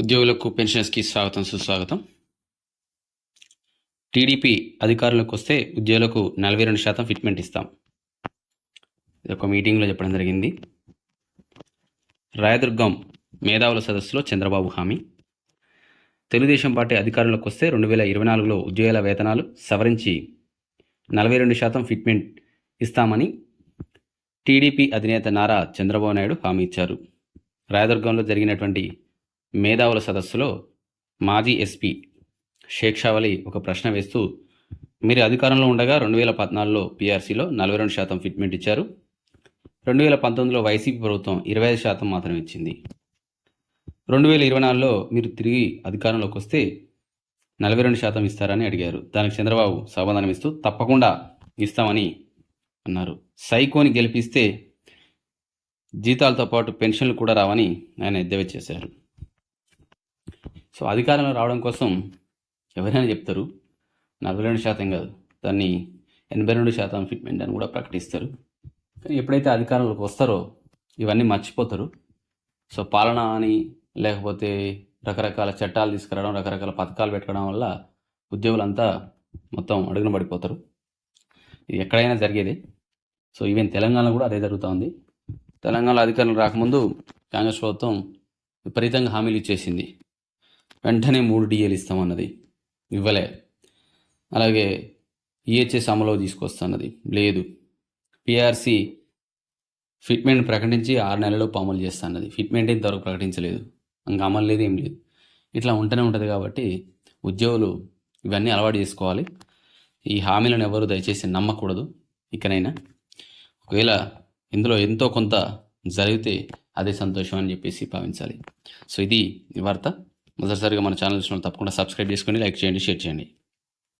ఉద్యోగులకు పెన్షనర్స్కి స్వాగతం సుస్వాగతం. టీడీపీ అధికారులకు వస్తే ఉద్యోగులకు నలభై రెండు శాతం ఫిట్మెంట్ ఇస్తాం. ఇది ఒక మీటింగ్లో చెప్పడం జరిగింది. రాయదుర్గం మేధావుల సదస్సులో చంద్రబాబు హామీ. తెలుగుదేశం పార్టీ అధికారంలోకి వస్తే రెండు వేల ఇరవై నాలుగులో ఉద్యోగుల వేతనాలు సవరించి నలభై రెండు శాతం ఫిట్మెంట్ ఇస్తామని టీడీపీ అధినేత నారా చంద్రబాబు నాయుడు హామీ ఇచ్చారు. రాయదుర్గంలో జరిగినటువంటి మేధావుల సదస్సులో మాజీ ఎస్పీ షేక్షావలి ఒక ప్రశ్న వేస్తూ మీరు అధికారంలో ఉండగా రెండు వేల పద్నాలుగులో పీఆర్సీలో నలభై రెండు శాతం ఫిట్మెంట్ ఇచ్చారు. రెండు వేల పంతొమ్మిదిలో వైసీపీ ప్రభుత్వం ఇరవై ఐదు శాతం మాత్రమే ఇచ్చింది. రెండు వేల ఇరవై నాలుగులో మీరు తిరిగి అధికారంలోకి వస్తే నలభై రెండు శాతం ఇస్తారని అడిగారు. దానికి చంద్రబాబు సమాధానం ఇస్తూ తప్పకుండా ఇస్తామని అన్నారు. సైకోని గెలిపిస్తే జీతాలతో పాటు పెన్షన్లు కూడా రావని ఆయన ఎద్దేవా చేశారు. సో అధికారంలో రావడం కోసం ఎవరైనా చెప్తారు? నలభై రెండు శాతం కాదు. దాన్ని ఎనభై రెండు శాతం ఫిట్మెంట్ అని కూడా ప్రకటిస్తారు. కానీ ఎప్పుడైతే అధికారంలోకి వస్తారో ఇవన్నీ మర్చిపోతారు. సో పాలన అని లేకపోతే రకరకాల చట్టాలు తీసుకురావడం రకరకాల పథకాలు పెట్టడం వల్ల ఉద్యోగులంతా మొత్తం అడుగున పడిపోతారు. ఇది ఎక్కడైనా జరిగేదే. సో ఈవెన్ తెలంగాణ కూడా అదే జరుగుతూ ఉంది. తెలంగాణలో అధికారులు రాకముందు కాంగ్రెస్ ప్రభుత్వం విపరీతంగా హామీలు ఇచ్చేసింది. వెంటనే మూడు డిఏలు ఇస్తామన్నది. ఇవ్వలే. అలాగే ఈహెచ్ఎస్ అమలు తీసుకొస్తున్నది. లేదు. పిఆర్సి ఫిట్మెంట్ ప్రకటించి ఆరు నెలల్లో అమలు చేస్తున్నది. ఫిట్మెంట్ ఇంతవరకు ప్రకటించలేదు. ఇంకా అమలు లేదు ఏం లేదు. ఇట్లా ఉంటూనే ఉంటుంది కాబట్టి ఉద్యోగులు ఇవన్నీ అలవాటు చేసుకోవాలి. ఈ హామీలను ఎవరు దయచేసి నమ్మకూడదు ఇకనైనా. ఒకవేళ ఇందులో ఎంతో కొంత జరిగితే అదే సంతోషం అని చెప్పేసి భావించాలి. సో ఇది వార్త. మొదటిసారిగా మన ఛానల్ తప్పకుండా సబ్స్క్రైబ్ చేసుకొని లైక్ చేయండి షేర్ చేయండి.